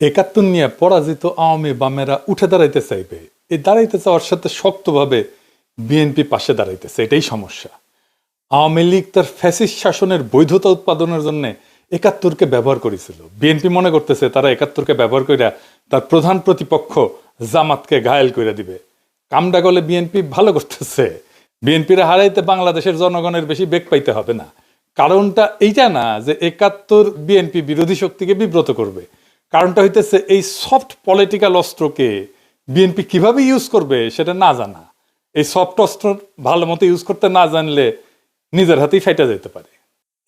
একাত্তর নিয়ে পরাজিত আওয়ামী বামেরা উঠে দাঁড়াইতে চাইবে। এই দাঁড়াইতে চাওয়ার সাথে শক্তভাবে বিএনপি পাশে দাঁড়াইতেছে, এটাই সমস্যা। আওয়ামী লীগ তার ফ্যাসিস্ট শাসনের বৈধতা উৎপাদনের জন্য একাত্তরকে ব্যবহার করেছিল। বিএনপি মনে করতেছে তারা একাত্তরকে ব্যবহার কইরা তার প্রধান প্রতিপক্ষ জামাতকে ঘায়েল করে দিবে। কামডা গলে বিএনপি ভালো করতেছে। বিএনপিরা হারাইতে বাংলাদেশের জনগণের বেশি বেগ পাইতে হবে না। কারণটা এইটা না যে একাত্তর বিএনপি বিরোধী শক্তিকে বিব্রত করবে। কারণটা হইতেছে এই সফট পলিটিক্যাল অস্ত্রকে বিএনপি কীভাবে ইউজ করবে সেটা না জানা। এই সফট অস্ত্র ভালো মতো ইউজ করতে না জানলে নিজের হাতেই ফাইটা যেতে পারে।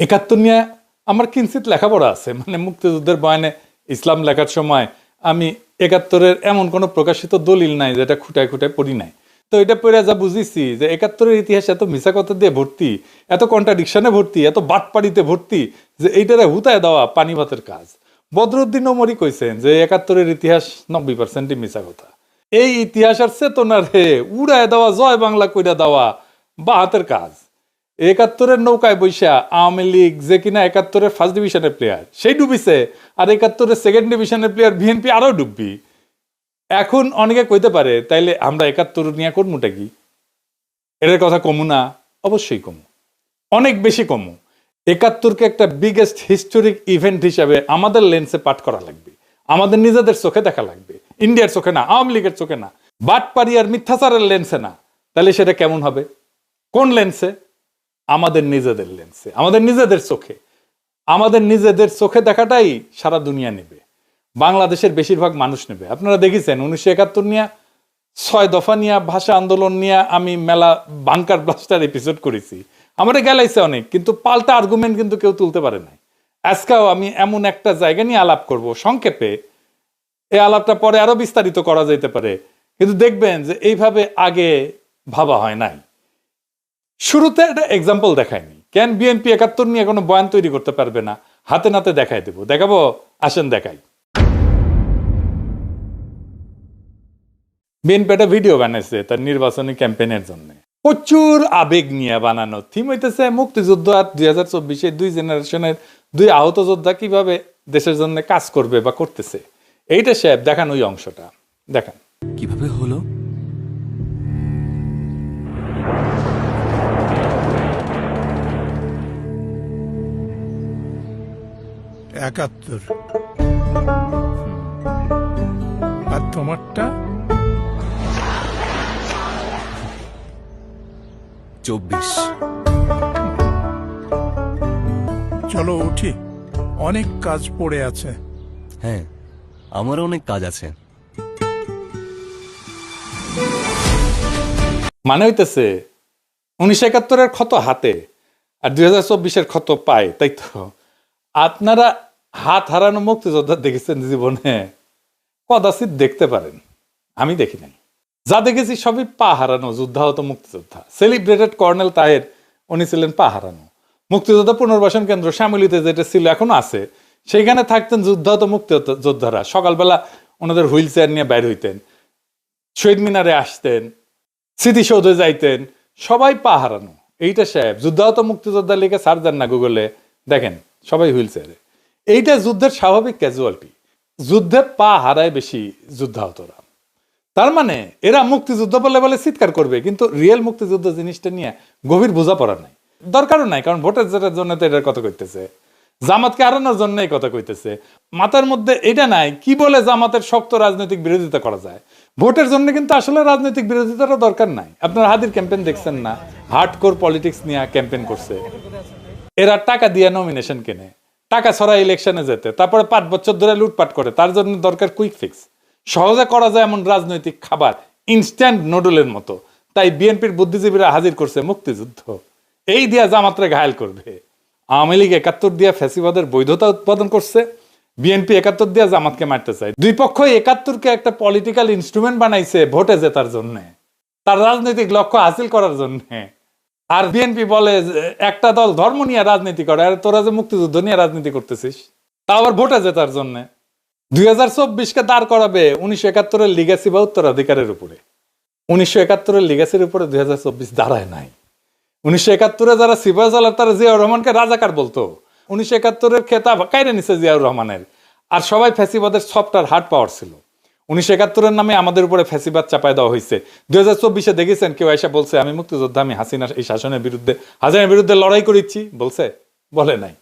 একাত্তর নিয়ে আমার কিঞ্চিত লেখাপড়া আছে মানে মুক্তিযুদ্ধের বয়ানে ইসলাম লেখার সময় আমি একাত্তরের এমন কোনো প্রকাশিত দলিল নাই যেটা খুঁটায় খুঁটায় পড়ি নাই। তো এটা পড়ে যা বুঝেছি যে একাত্তরের ইতিহাস এত মিশা কথা দিয়ে ভর্তি, এত কন্ট্রাডিকশনে ভর্তি, এত বাটপাড়িতে ভর্তি যে এইটারে হুতায় দেওয়া পানি ভাতের কাজ। বদরুদ্দিন ওমরই কইছেন যে একাত্তরের ইতিহাস নব্বই পার্সেন্টই মিশা কথা। এই ইতিহাস আর চেতনার হে উড়ায় দেওয়া, জয় বাংলা কইরা দেওয়া বা হাতের কাজ। একাত্তরের নৌকায় বৈশা আওয়ামী লীগ যে কিনা একাত্তরের ফার্স্ট ডিভিশনের প্লেয়ার সেই ডুবিছে। আর একাত্তরের সেকেন্ড ডিভিশনের প্লেয়ার বিএনপি আরও ডুববি। এখন অনেকে কইতে পারে, তাইলে আমরা একাত্তর নিয়ে করমুটা কি? এটার কথা কমু না? অবশ্যই কমু। অনেক বেশি কমু। একাত্তরকে একটা বিগেস্ট হিস্টোরিক ইভেন্ট হিসাবে আমাদের লেন্সে পাঠ করা লাগবে। আমাদের নিজেদের চোখে দেখা লাগবে। ইন্ডিয়ার চোখে না, আওয়ামী লীগের চোখে না। বাটপারি আর মিথ্যাচারের লেন্সে না। তাহলে সেটা কেমন হবে? কোন লেন্সে আমাদের নিজেদের লেন্সে আমাদের নিজেদের চোখে। আমাদের নিজেদের চোখে দেখাটাই সারা দুনিয়া নেবে। বাংলাদেশের বেশিরভাগ মানুষ নেবে। আপনারা দেখেছেন, উনিশশো একাত্তর নিয়ে, ছয় দফা নিয়ে, ভাষা আন্দোলন নিয়ে আমি মেলা বাংকার ব্লাস্টার এপিসোড করেছি। আমার গেলাইছে অনেক, কিন্তু পাল্টা আর্গুমেন্ট কিন্তু কেউ তুলতে পারে নাই। আজকেও আমি এমন একটা জায়গা নিয়ে আলাপ করব, সংক্ষেপে। এই আলাপটা পরে আরও বিস্তারিত করা যেতে পারে। কিন্তু দেখবেন যে এইভাবে আগে ভাবা হয় নাই। শুরুতে একটা এক্সাম্পল দেখায়নি কেন বিএনপি একাত্তর নিয়ে কোনো বয়ান তৈরি করতে পারবে না? হাতে নাতে দেখাই দেবো। দেখাবো, আসেন দেখাই। বিএনপি একটা ভিডিও বানাইছে তার নির্বাচনী ক্যাম্পেইনের জন্য। প্রচুর আবেগ নিয়ে বানানো। থিম হইতেছে মুক্তিযুদ্ধ আর দুই হাজার চব্বিশে দুই জেনারেশনের দুই আহত যোদ্ধা কীভাবে দেশের জন্য কাজ করবে বা করতেছে। এইটা সাহেব দেখান ওই অংশটা। দেখান। কীভাবে হলো? একাত্তর। আর তোমারটা? চব্বিশ। চলো উঠি। অনেক কাজ পড়ে আছে। হ্যাঁ আমার অনেক কাজ আছে। মানে হইতেছে উনিশশো একাত্তরের ক্ষত হাতে আর দুই হাজার চব্বিশের ক্ষত পায় তাই তো? আপনারা হাত হারানো মুক্তিযোদ্ধা দেখেছেন জীবনে? কদাচিত দেখতে পারেন। আমি দেখি নাই। যা দেখেছি সবই পা হারানো যোদ্ধাহত মুক্তিযোদ্ধা। সেলিব্রেটেড কর্নেল তাহের, উনি ছিলেন পা হারানো মুক্তিযোদ্ধা পুনর্বাসন কেন্দ্র শ্যামলিতে যেটা ছিল, এখনও আছে। সেইখানে থাকতেন যুদ্ধাহত মুক্তিযোদ্ধারা সকালবেলা ওনাদের হুইল চেয়ার নিয়ে বাইর হইতেন। শহীদ মিনারে আসতেন। স্মৃতিসৌধে যাইতেন। সবাই পা হারানো এইটা সাহেব যুদ্ধাহত মুক্তিযোদ্ধা লিখে সার দেন না গুগলে। দেখেন, সবাই হুইল চেয়ারে। এইটা যুদ্ধের স্বাভাবিক ক্যাজুয়ালিটি যুদ্ধে পা হারায় বেশি যুদ্ধাহতরা তার মানে এরা মুক্তিযুদ্ধ বলে বলে চিৎকার করবে, কিন্তু রিয়েল মুক্তিযুদ্ধ জিনিসটা নিয়ে গভীর বোঝাপড়া নাই। দরকারও নাই, কারণ ভোটের জেতার জন্য তো এটার কথা কইতেছে। জামাতকে হারানোর জন্য এই কথা কইতেছে। মাথার মধ্যে এটা নাই, কি বলে জামাতের শক্ত রাজনৈতিক বিরোধিতা করা যায়? ভোটের জন্য কিন্তু আসলে রাজনৈতিক বিরোধিতারও দরকার নাই। আপনার হাদির ক্যাম্পেন দেখছেন না হার্ড কোর পলিটিক্স নিয়ে ক্যাম্পেন করছে। এরা টাকা দিয়ে নমিনেশন কেনে, টাকা ছড়া ইলেকশনে যেতে, তারপরে পাঁচ বছর ধরে লুটপাট করে, তার জন্য দরকার কুইক ফিক্স সহজে করা যায় এমন রাজনৈতিক খাবার ইনস্ট্যান্ট নুডলের মতো। তাই বিএনপির বুদ্ধিজীবীরা হাজির করছে মুক্তিযুদ্ধ। এই দিয়া জামাত্রে ঘায়াল করবে। আওয়ামী লীগ একাত্তর দিয়া ফ্যাসিবাদের বৈধতা উৎপাদন করছে। বিএনপি একাত্তর দিয়া জামাতকে মারতে চায়। দুই পক্ষই একাত্তরকে একটা পলিটিক্যাল ইনস্ট্রুমেন্ট বানাইছে ভোটে জেতার জন্য। তার রাজনৈতিক লক্ষ্য হাসিল করার জন্য। আর বিএনপি বলে একটা দল ধর্ম নিয়ে রাজনীতি করে, আর তোরা যে মুক্তিযুদ্ধ নিয়ে রাজনীতি করতেছিস তা আবার ভোটে জেতার জন্য। দুই হাজার চব্বিশকে দাঁড় করাবে উনিশশো একাত্তরের লিগাসি বা উত্তরাধিকারের উপরে। উনিশশো একাত্তরের লিগাসির উপরে দুই হাজার চব্বিশ দাঁড়ায় নাই। উনিশশো একাত্তরে যারা সিপাহ তারা জিয়াউর রহমানকে রাজাকার বলতো। উনিশশো একাত্তরের খেতাব কাইরে নিছে জিয়াউর রহমানের। আর সবাই ফ্যাসিবাদের সফট আর হার্ড পাওয়ার ছিল। উনিশশো একাত্তরের নামে আমাদের উপরে ফ্যাসিবাদ চাপায় দেওয়া হয়েছে দুই হাজার চব্বিশে দেখেছেন, কেউ এসে বলছে, আমি মুক্তিযোদ্ধা, আমি হাসিনা এই শাসনের বিরুদ্ধে, হাসিনার বিরুদ্ধে লড়াই করেছি বলছে, বলে নাই।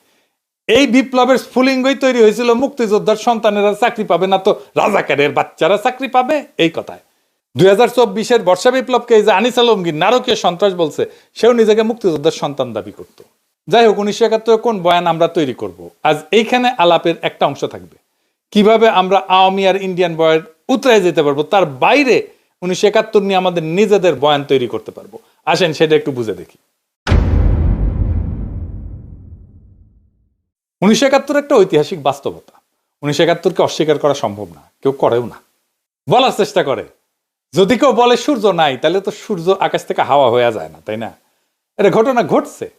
এই বিপ্লবের স্ফুলিঙ্গই তৈরি হয়েছিল মুক্তিযোদ্ধার সন্তানেরা চাকরি পাবে না তো রাজাকারের বাচ্চারা চাকরি পাবে? এই কথায়। দুই হাজার চব্বিশের বর্ষা বিপ্লবকে এই যে আনিস আলমগীর নারকীয় সন্ত্রাস বলছে, সেও নিজেকে মুক্তিযোদ্ধার সন্তান দাবি করত। যাই হোক, উনিশশো একাত্তরে কোন বয়ান আমরা তৈরি করব? আজ এইখানে আলাপের একটা অংশ থাকবে। কীভাবে আমরা আওয়ামী আর ইন্ডিয়ান বয়ের উতরে যেতে পারব, তার বাইরে উনিশশো একাত্তর নিয়ে আমাদের নিজেদের বয়ান তৈরি করতে পারব। আসেন, সেটা একটু বুঝে দেখি। উনিশশো একাত্তর একটা ঐতিহাসিক বাস্তবতা। উনিশশো একাত্তরকে অস্বীকার করা সম্ভব না, কেউ করেও না। বলার চেষ্টা করে। যদি কেউ বলে সূর্য নাই, তাহলে তো সূর্য আকাশ থেকে হাওয়া হয়ে যায় না, তাই না? এটা ঘটনা ঘটছে।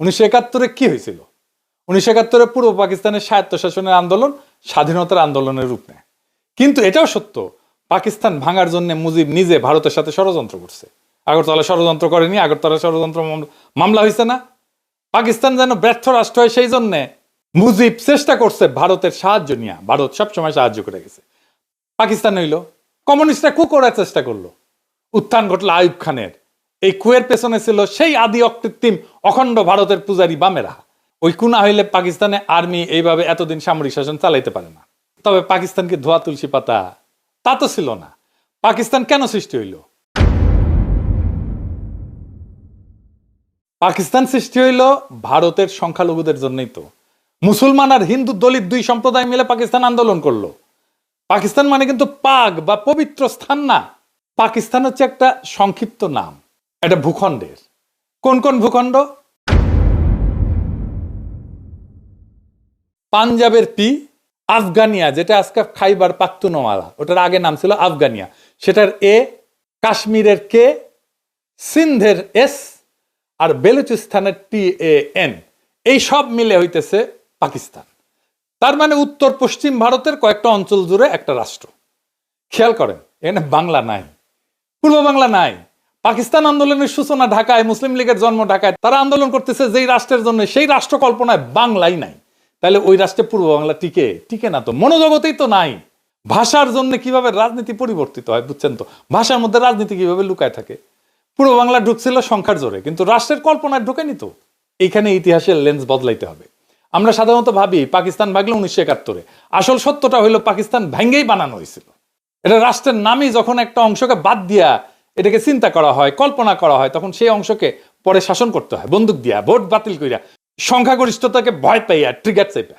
উনিশশো একাত্তরে কি হয়েছিল? উনিশশো একাত্তরে পূর্ব পাকিস্তানের স্বায়ত্তশাসনের আন্দোলন স্বাধীনতার আন্দোলনের রূপ নেয়। কিন্তু এটাও সত্য, পাকিস্তান ভাঙার জন্য মুজিব নিজে ভারতের সাথে ষড়যন্ত্র করছে। আগরতলা ষড়যন্ত্র করেনি, আগরতলা ষড়যন্ত্র মামলা- হয়েছে না। পাকিস্তান যেন ব্যর্থ রাষ্ট্র হয় সেই জন্যে মুজিব চেষ্টা করছে ভারতের সাহায্য নিয়ে। ভারত সবসময় সাহায্য করে গেছে। পাকিস্তান হইল, কমিউনিস্টরা কু করার চেষ্টা করল। উত্থান ঘটলো আয়ুব খানের। এই কুয়ের পেছনে ছিল সেই আদি অকৃত্রিম অখণ্ড ভারতের পূজারী বামেরা। ওই কুনা হইলে পাকিস্তানে আর্মি এইভাবে এতদিন সামরিক শাসন চালাইতে পারে না। তবে পাকিস্তানকে ধোয়া তুলসী পাতা, তা তো ছিল না। পাকিস্তান কেন সৃষ্টি হইল? পাকিস্তান সৃষ্টি হইল ভারতের সংখ্যালঘুদের জন্যই তো। মুসলমান আর হিন্দু দলিত দুই সম্প্রদায় মিলে পাকিস্তান আন্দোলন করল। পাকিস্তান মানে কিন্তু পাক বা পবিত্র স্থান না। পাকিস্তান হচ্ছে একটা সংক্ষিপ্ত নাম, এটা ভূখণ্ডের। কোন কোন ভূখণ্ড? পাঞ্জাবের পি, আফগানিয়া, যেটা আজকে খাইবার পাখতুনওয়ালা। ওটার আগে নাম ছিল আফগানিয়া। সেটার এ, কাশ্মীরের কে, সিন্ধের S R বেলুচিস্তানের T A N. এই সব মিলে হইতেছে পাকিস্তান। তার মানে উত্তর পশ্চিম ভারতের কয়েকটা অঞ্চল জুড়ে একটা রাষ্ট্র। খেয়াল করেন, এখানে বাংলা নাই, পূর্ব বাংলা নাই, পাকিস্তান আন্দোলনের সূচনা ঢাকায়, মুসলিম লীগের জন্ম ঢাকায়, তারা আন্দোলন করতেছে যেই রাষ্ট্রের জন্য, সেই রাষ্ট্র কল্পনায় বাংলাই নাই। তাহলে ওই রাষ্ট্রে পূর্ব বাংলা টিকে টিকে না তো, মনোজগতেই তো নাই। ভাষার জন্য কীভাবে রাজনীতি পরিবর্তিত হয়, বুঝছেন তো? ভাষার মধ্যে রাজনীতি কীভাবে লুকায় থাকে? পূর্ব বাংলা ঢুকছিল সংখ্যার জোরে, কিন্তু রাষ্ট্রের কল্পনায় ঢুকেনি তো। এইখানে ইতিহাসের লেন্স বদলাইতে হবে। আমরা সাধারণত ভাবি পাকিস্তান ভাগলে উনিশশো একাত্তরে। আসল সত্যটা হইল পাকিস্তান ভেঙ্গেই বানানো হয়েছিল। এটা রাষ্ট্রের নামই যখন একটা অংশকে বাদ দিয়া এটাকে চিন্তা করা হয়, কল্পনা করা হয়, তখন সেই অংশকে পরে শাসন করতে হয়, বন্দুক দিয়া, ভোট বাতিল করিয়া সংখ্যাগরিষ্ঠতাকে ভয় পাইয়া ট্রিগার চেপা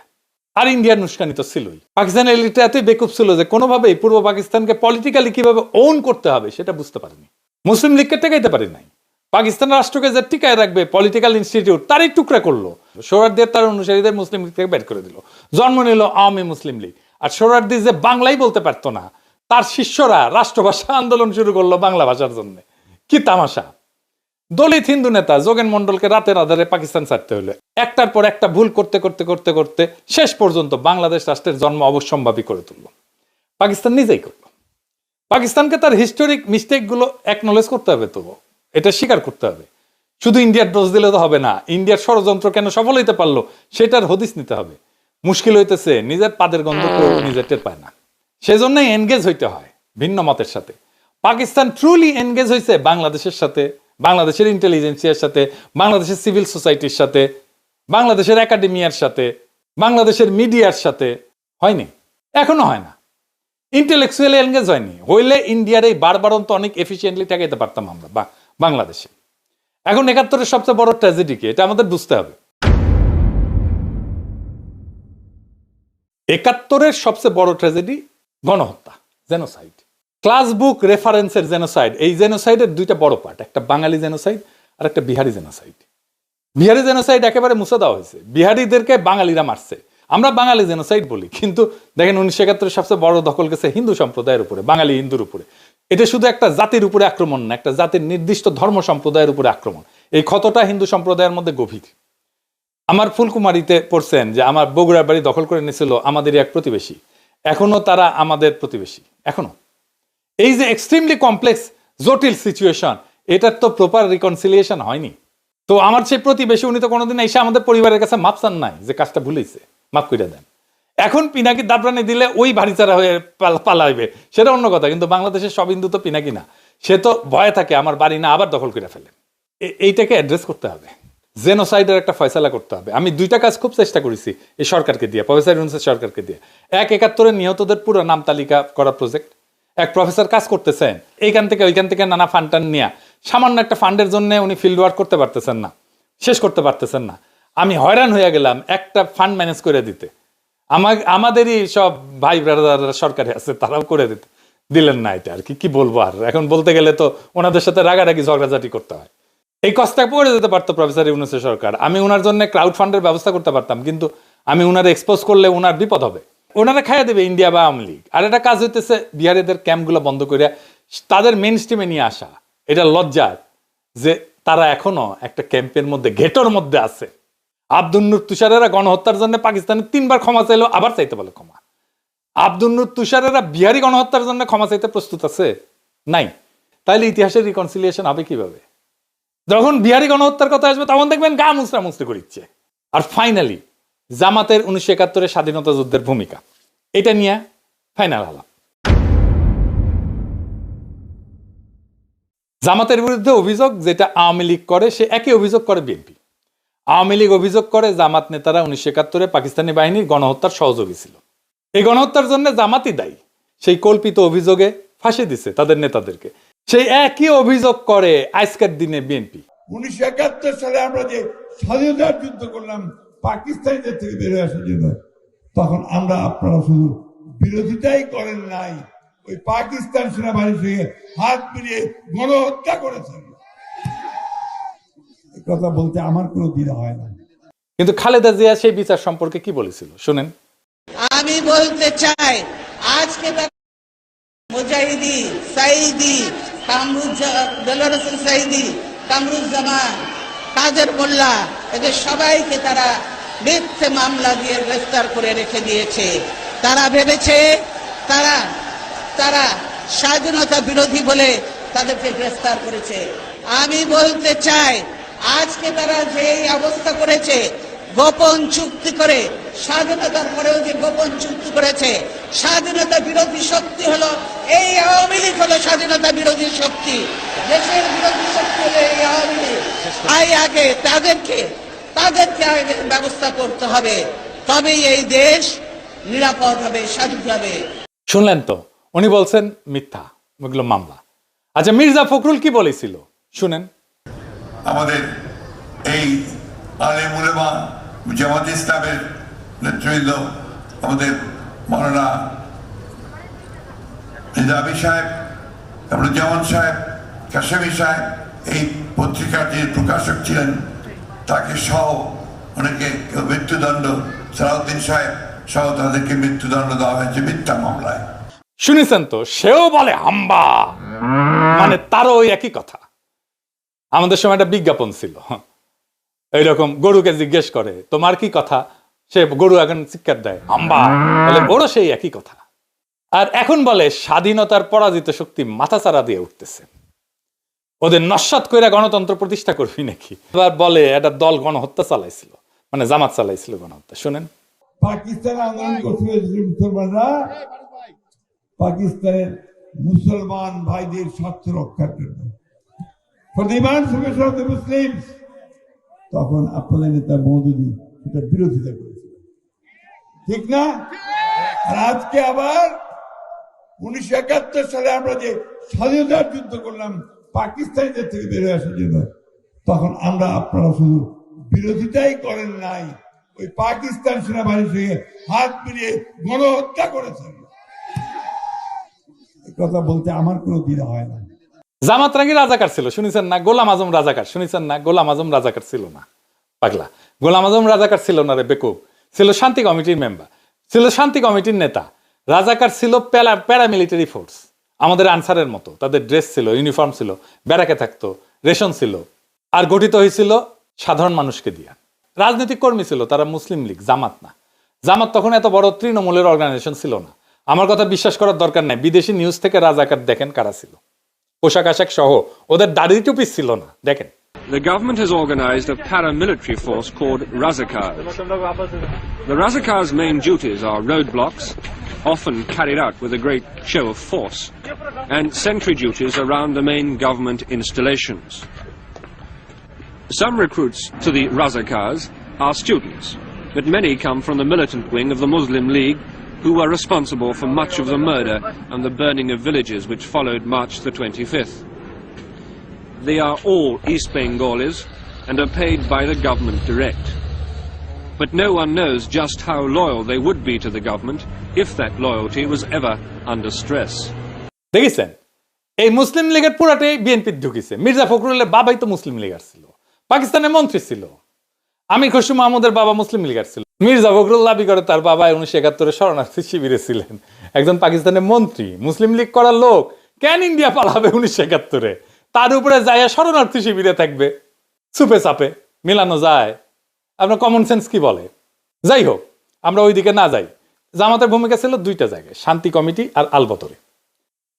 আর ইন্ডিয়ার উস্কানি তো ছিলই। পাকিস্তানের এলিটটা এতই বেকুব ছিল যে কোনোভাবেই পূর্ব পাকিস্তানকে পলিটিক্যালি কীভাবে ওন করতে হবে সেটা বুঝতে পারেনি। মুসলিম লীগকে টেকাইতে পারি নাই। পাকিস্তান রাষ্ট্রকে যে টিকায় রাখবে পলিটিক্যাল ইনস্টিটিউট তারই টুকরা করল। সোহরার্দির তার অনুসারীদের মুসলিম লীগ থেকে বের করে দিল। জন্ম নিল আওয়ামী মুসলিম লীগ। আর সোহরার্দি যে বাংলাই বলতে পারতো না, তার শিষ্যরা রাষ্ট্রভাষা আন্দোলন শুরু করল বাংলা ভাষার জন্য। কি তামাশা। দলিত হিন্দু নেতা যোগেন মন্ডলকে রাতের আধারে পাকিস্তান ছাড়তে হলো। একটার পর একটা ভুল করতে করতে করতে করতে শেষ পর্যন্ত বাংলাদেশ রাষ্ট্রের জন্ম অবশ্যম্ভাবী করে তুলল। পাকিস্তান নিজেই করল। পাকিস্তানকে তার হিস্টোরিক মিস্টেকগুলো অ্যাকনোলেজ করতে হবে তো এটা স্বীকার করতে হবে। শুধু ইন্ডিয়ার দোষ দিলে তো হবে না, ইন্ডিয়ার ষড়যন্ত্র কেন সফল হইতে পারল সেটার হদিস নিতে হবে। মুশকিল হইতেছে, নিজের পাদের গন্ধ নিজের টের পায় না। সেজন্যই এনগেজ হইতে হয় ভিন্ন মতের সাথে। পাকিস্তান ট্রুলি এনগেজ হয়েছে বাংলাদেশের সাথে, বাংলাদেশের ইন্টেলিজেন্সিয়ার সাথে, বাংলাদেশের সিভিল সোসাইটির সাথে, বাংলাদেশের একাডেমিয়ার সাথে, বাংলাদেশের মিডিয়ার সাথে। হয়নি, এখনও হয় না। ইন্টেলেকচুয়ালি এনগেজ হয়নি। হইলে ইন্ডিয়ার এই বারবারন্ত অনেক এফিসিয়েন্টলি ঠেকাইতে পারতাম আমরা। বা- বাংলাদেশে। এখন একাত্তরের সবচেয়ে বড় ট্র্যাজেডি কি? এটা আমাদের বুঝতে হবে। একাত্তরের সবচেয়ে বড় ট্র্যাজেডি গণহত্যা জেনোসাইড ক্লাস বুক রেফারেন্সের জেনোসাইড এই জেনোসাইডের দুইটা বড় পার্ট একটা বাঙালি জেনোসাইড আর একটা বিহারি জেনোসাইড বিহারি জেনোসাইড একেবারে মুছে দেওয়া হয়েছে। বিহারিদেরকে বাঙালিরা মারছে। আমরা বাঙালি জেনোসাইড বলি, কিন্তু দেখেন উনিশশো একাত্তরের সবচেয়ে বড় দখল গেছে হিন্দু সম্প্রদায়ের উপরে, বাঙালি হিন্দুর উপরে। এটা শুধু একটা জাতির উপরে আক্রমণ না, একটা জাতির নির্দিষ্ট ধর্ম সম্প্রদায়ের উপরে আক্রমণ। এই ক্ষতটা হিন্দু সম্প্রদায়ের মধ্যে গভীর। আমার ফুলকুমারিতে পড়ছেন যে আমার বগুড়ার বাড়ি দখল করে নিয়েছিল আমাদের এক প্রতিবেশী। এখনও তারা আমাদের প্রতিবেশী, এখনও। এই যে এক্সট্রিমলি কমপ্লেক্স জটিল সিচুয়েশন এটার তো প্রপার রিকনসিলিয়েশন হয়নি। তো আমার সেই প্রতিবেশী, উনি তো কোনোদিন এসে আমাদের পরিবারের কাছে মাপ চান নাই যে কাজটা ভুলেছে মাফ করে দেন। এখন পিনাকি দাবরানি দিলে ওই ভারিচারা হয়ে পালাইবে। সেটা অন্য কথা, কিন্তু বাংলাদেশের সব হিন্দু তো পিনাকি না। সে তো ভয়ে থাকে, আমার বাড়ি না, আবার দখল করে ফেলে। এইটাকে অ্যাড্রেস করতে হবে। জেনোসাইডের একটা ফয়সালা করতে হবে। আমি দুইটা কাজ খুব চেষ্টা করেছি এই সরকারকে দিয়ে প্রফেসর ইউনুসের সরকারকে দিয়ে। এক একাত্তরের নিহতদের পুরো নাম তালিকা করা প্রজেক্ট এক প্রফেসর কাজ করতেছেন, এইখান থেকে ওইখান থেকে নানা ফান্ড টান নিয়ে। সামান্য একটা ফান্ডের জন্য উনি ফিল্ড ওয়ার্ক করতে পারতেছেন না, শেষ করতে পারতেছেন না। আমি হয়রান হয়ে গেলাম একটা ফান্ড ম্যানেজ করে দিতে। আমার আমাদেরই সব ভাই ব্রাদাররা সরকারে আছে, তারাও করে দিতে। দিলেন না এটা আর কি কি বলব আর? এখন বলতে গেলে তো ওনাদের সাথে রাগারাগি, ঝগড়াঝাটি করতে হয়। এই কষ্টটা পড়ে যেতে পারতো প্রফেসর ইউনুসের সরকার। আমি ওনার জন্য ক্রাউড ফান্ডের ব্যবস্থা করতে পারতাম, কিন্তু আমি ওনার এক্সপোজ করলে ওনার বিপদ হবে। ওনারা খাইয়া দেবে ইন্ডিয়া বা আওয়ামী লীগ। আর একটা কাজ হইতেছে, বিহারিদের ক্যাম্পগুলো বন্ধ করে তাদের মেন স্ট্রিমে নিয়ে আসা। এটা লজ্জার যে তারা এখনও একটা ক্যাম্পের মধ্যে ঘেটোর মধ্যে আছে। আব্দুল নূর তুষারেরা গণহত্যার জন্য পাকিস্তানে তিনবার ক্ষমা চাইলো আবার চাইতে বলে ক্ষমা। আব্দুল নূর তুষারেরা বিহারি গণহত্যার জন্য ক্ষমা চাইতে প্রস্তুত আছে? নাই। তাইলে ইতিহাসের রিকনসিলিয়েশন হবে কীভাবে? যখন বিহারি গণহত্যার কথা আসবে, তখন দেখবেন গা মুসরা মুসরি করিচ্ছে আর ফাইনালি জামাতের উনিশশো একাত্তরের স্বাধীনতা যুদ্ধের ভূমিকা। এটা নিয়ে ফাইনাল আলাপ। জামাতের বিরুদ্ধে অভিযোগ যেটা আওয়ামী লীগ করে, সে একই অভিযোগ করে বিএনপি। আওয়ামী লীগ অভিযোগ করে জামাত নেতারা উনিশশো একাত্তরে পাকিস্তানি বাহিনীর গণহত্যার সহযোগী ছিল। এই গণহত্যার জন্য জামাতই দায়ী। সেই কল্পিত অভিযোগে ফাঁসি দিছে তাদের নেতাদেরকে। সেই একই অভিযোগ করে আজকের দিনে বিএনপি। উনিশশো একাত্তর সালে আমরা যে স্বাধীনতার যুদ্ধ করলাম, পাকিস্তানিদের থেকে বেরোয় আসার জন্য, তখন আমরা আপনারা শুধু বিরোধিতাই করেন নাই। ওই পাকিস্তান সেনাবাহিনীর সঙ্গে হাত মিলিয়ে গণহত্যা করেছেন। কথা বলতে আমার কোনো দ্বিধা হয় না। কিন্তু খালেদা জিয়া সেই বিচার সম্পর্কে কি বলেছিল? শুনেন। আমি বলতে চাই আজকে মুজাহিদি সাইদি কামরুজ্জামান সাইদি কামরুজ্জামান কাদের মোল্লা এদের সবাইকে তারা মিথ্যে মামলা দিয়ে গ্রেফতার করে রেখে দিয়েছে। তারা ভেবেছে তারা তারা স্বাধীনতা বিরোধী বলে তাদেরকে গ্রেফতার করেছে। আমি বলতে চাই আজকে তারা যে অবস্থা করেছে, গোপন চুক্তি করে, স্বাধীনতার পরেও যে গোপন চুক্তি করেছে, স্বাধীনতা বিরোধী শক্তি হলো, এই আওয়ামী লীগ হলো স্বাধীনতা বিরোধী শক্তি। দেশের বিরোধী শক্তি হলো এই আওয়ামী লীগ। তাই আগে তাদেরকে তাদেরকে আগে ব্যবস্থা করতে হবে। তবেই এই দেশ নিরাপদ হবে, স্বাধীন হবে। শুনলেন তো, উনি বলছেন মিথ্যা, ওগুলো মামলা। আচ্ছা মির্জা ফখরুল কি বলেছিল? শুনেন। আমাদের এই আলেম জামাত ইসলামের নেতৃবৃন্দ, আমাদের মৌলানা নিজামী সাহেব জামান সাহেব, কাশেমি সাহেব এই পত্রিকার যে প্রকাশক ছিলেন। তাকে সহ অনেকে কেউ মৃত্যুদণ্ড, সালাউদ্দিন সাহেব সহ তাদেরকে মৃত্যুদণ্ড দেওয়া হয়েছে মিথ্যা মামলায়। শুনেছেন তো? সেও বলে হাম্বা। মানে তারও একই কথা। আমাদের সময় একটা বিজ্ঞাপন ছিল। এইরকম গরুকে জিজ্ঞেস করে, তোমার কি কথা? সে গরু এখন চিৎকার দেয় হাম্বা বলে ওরও সেই একই কথা। আর এখন বলে, স্বাধীনতার পরাজিত শক্তি মাথাচাড়া দিয়ে উঠতেছে। ওদের নস্বাত করে গণতন্ত্র প্রতিষ্ঠা করবি নাকি? এবার বলে, একটা দল গণহত্যা চালাইছিল। মানে জামাত চালাইছিল গণহত্যা, শুনেন। পাকিস্তান আন্দোলন করতে হয়েছিল মুসলমানরা, পাকিস্তানের মুসলমান ভাইদের স্বার্থ রক্ষার জন্য। For the emancipation of the Muslims, তখন আপনাদের নেতা মৌদুদি এটা বিরোধিতা করেছিল ঠিক না? আর আজকে আবার উনিশশো একাত্তর সালে আমরা যে স্বাধীনতার যুদ্ধ করলাম পাকিস্তানিদের থেকে বেরোয় আসার জন্য তখন আমরা আপনারা শুধু বিরোধিতাই করেন নাই ওই পাকিস্তান সেনাবাহিনীর সঙ্গে হাত মিলিয়ে গণহত্যা করেছেন। কথা বলতে আমার কোনো দ্বিধা হয় না। জামাত রাঙ্গি রাজাকার ছিল, শুনেছেন না? গোলাম আজম রাজাকার, শুনেছেন না? গোলাম আজম রাজাকার ছিল না। পাগলা। গোলাম আজম রাজাকার ছিল না রে বেকুব। ছিল শান্তি কমিটির মেম্বার ছিল শান্তি কমিটির নেতা। রাজাকার ছিল প্যারা, প্যারামিলিটারি ফোর্স। আমাদের আনসারের মতো, তাদের ড্রেস ছিল, ইউনিফর্ম ছিল, ব্যারাকে থাকতো, রেশন ছিল। আর গঠিত হয়েছিল সাধারণ মানুষকে দিয়া। রাজনৈতিক কর্মী ছিল, তারা মুসলিম লীগ, জামাত না। জামাত তখন এত বড় তৃণমূলের অর্গানাইজেশন ছিল না। আমার কথা বিশ্বাস করার দরকার নাই। বিদেশি নিউজ থেকে রাজাকার দেখেন কারা ছিল। পোশাক আশাক সহ ওদের দাড়ি টুপি ছিল না দেখেন the government has organized a paramilitary force called Razakars. The Razakars' main duties are roadblocks, often carried out with a great show of force, and sentry duties around the main government installations. Some recruits to the Razakars are students, but many come from the militant wing of the Muslim League who were responsible for much of the murder and the burning of villages which followed March the 25th. They are all East Bengalis and are paid by the government direct. But no one knows just how loyal they would be to the government if that loyalty was ever under stress. দেখেছেন এই মুসলিম লীগের পুরাটাই BNP ঢুকিছে Mirza ফখরুলের বাবাই তো মুসলিম লীগার ছিল পাকিস্তানের মন্ত্রী ছিল আমি খুশি মাহমুদের বাবা মুসলিম লীগার ছিল মির্জা ফখরুল দাবি করে, তার বাবা উনিশশো একাত্তরে শরণার্থী শিবিরে ছিলেন। একজন পাকিস্তানের মন্ত্রী, মুসলিম লীগ করার লোক, কেন ইন্ডিয়া পালাবে উনিশশো একাত্তরে? তার উপরে যায় শরণার্থী শিবিরে থাকবে, সুপে চাপে মিলানো যায়। আপনার কমন সেন্স কি বলে? যাই হোক, আমরা ওইদিকে না যাই। জামাতের ভূমিকা ছিল দুইটা জায়গায়, শান্তি কমিটি আর আলবদরে।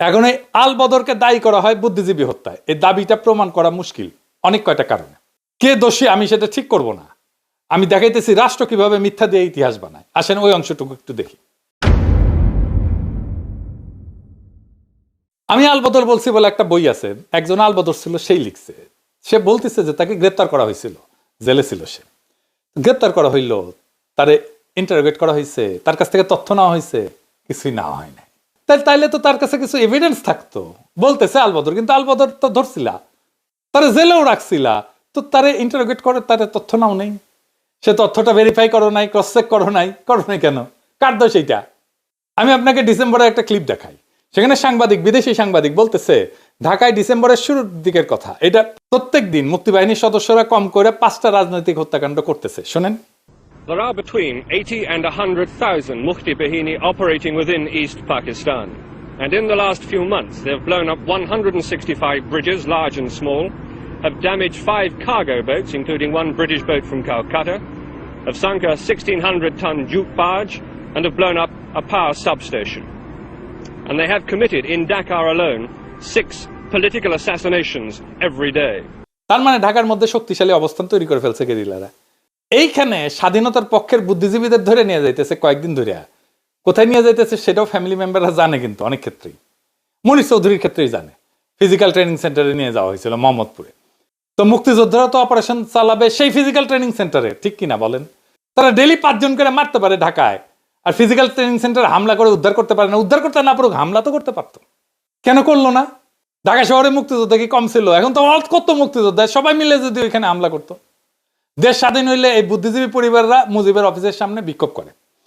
এখন এই আল বদরকে দায়ী করা হয় বুদ্ধিজীবী হত্যায়। এই দাবিটা প্রমাণ করা মুশকিল অনেক কয়টা কারণে। কে দোষী আমি সেটা ঠিক করব না। আমি দেখাইতেছি রাষ্ট্র কীভাবে মিথ্যা দিয়ে ইতিহাস বানায়। আসেন ওই অংশটুকু একটু দেখি। আমি আলবদর বলছি বলে একটা বই আছে, একজন আলবদর ছিল, সেই লিখছে। সে বলতেছে যে তাকে গ্রেপ্তার করা হয়েছিল, জেলে ছিল সে। গ্রেপ্তার করা হইল, তারে ইন্টারোগেট করা হয়েছে তার কাছ থেকে তথ্য নেওয়া হয়েছে কিছুই নেওয়া হয় না তাই তাইলে তো তার কাছে কিছু এভিডেন্স থাকতো। বলতেছে আলবদর কিন্তু আলবদর তো ধরছিলা। তারে জেলেও রাখছিলা, তো তারে ইন্টারোগেট করে তারে তথ্য নাও নেই। সে তথ্যটা ভেরিফাই করো নাই ক্রস চেক করো নাই করো নাই কেন কার দোষ এইটা আমি আপনাকে ডিসেম্বরে একটা ক্লিপ দেখাই সেখানে সাংবাদিক বিদেশি সাংবাদিক বলতেছে ঢাকায় ডিসেম্বরের শুরুর দিকের কথা এটা প্রত্যেক দিন মুক্তিবাহিনীর সদস্যরা কম করে পাঁচটা রাজনৈতিক হত্যাকাণ্ড করতেছে শোনেন There are between 80 and 100,000 Mufti Bahini operating within East Pakistan. And in the last few months, they've blown up 165 bridges, large and small, have damaged five cargo boats, including one British boat from Calcutta, have sunk a 1,600-ton jute barge, and have blown up a power substation. And they have committed, in Dakar alone, six political assassinations every day. তার মানে ঢাকার মধ্যে শক্তিশালী অবস্থান তৈরি করে ফেলছে গেরিলারা। এইখানে স্বাধীনতার পক্ষের বুদ্ধিজীবীদের ধরে নিয়ে যাইতেছে কয়েকদিন ধরে কোথায় নিয়ে যাইতেছে সেটাও ফ্যামিলি মেম্বাররা জানে কিন্তু অনেক ক্ষেত্রেই। মনীষ চৌধুরীর ক্ষেত্রেই জানে। ফিজিক্যাল ট্রেনিং সেন্টারে নিয়ে যাওয়া হয়েছিল মোহাম্মদপুরে। তো মুক্তিযোদ্ধারা তো অপারেশন চালাবে সেই ফিজিক্যাল ট্রেনিং সেন্টারে ঠিক কিনা বলেন? তারা ডেলি পাঁচজন করে মারতে পারে ঢাকায়। আর ফিজিক্যাল ট্রেনিং সেন্টার হামলা করে উদ্ধার করতে পারে না। উদ্ধার করতে না পারুক, হামলা তো করতে পারতো। কেন করল না? ঢাকা শহরে মুক্তিযোদ্ধা কি কম ছিল? এখন তো অল্প কত মুক্তিযোদ্ধা? সবাই মিলে যদি ওইখানে হামলা করতো। দেশ স্বাধীন হইলে এই বুদ্ধিজীবী পরিবাররা মুজিবের অফিসের সামনে বিক্ষোভ করে।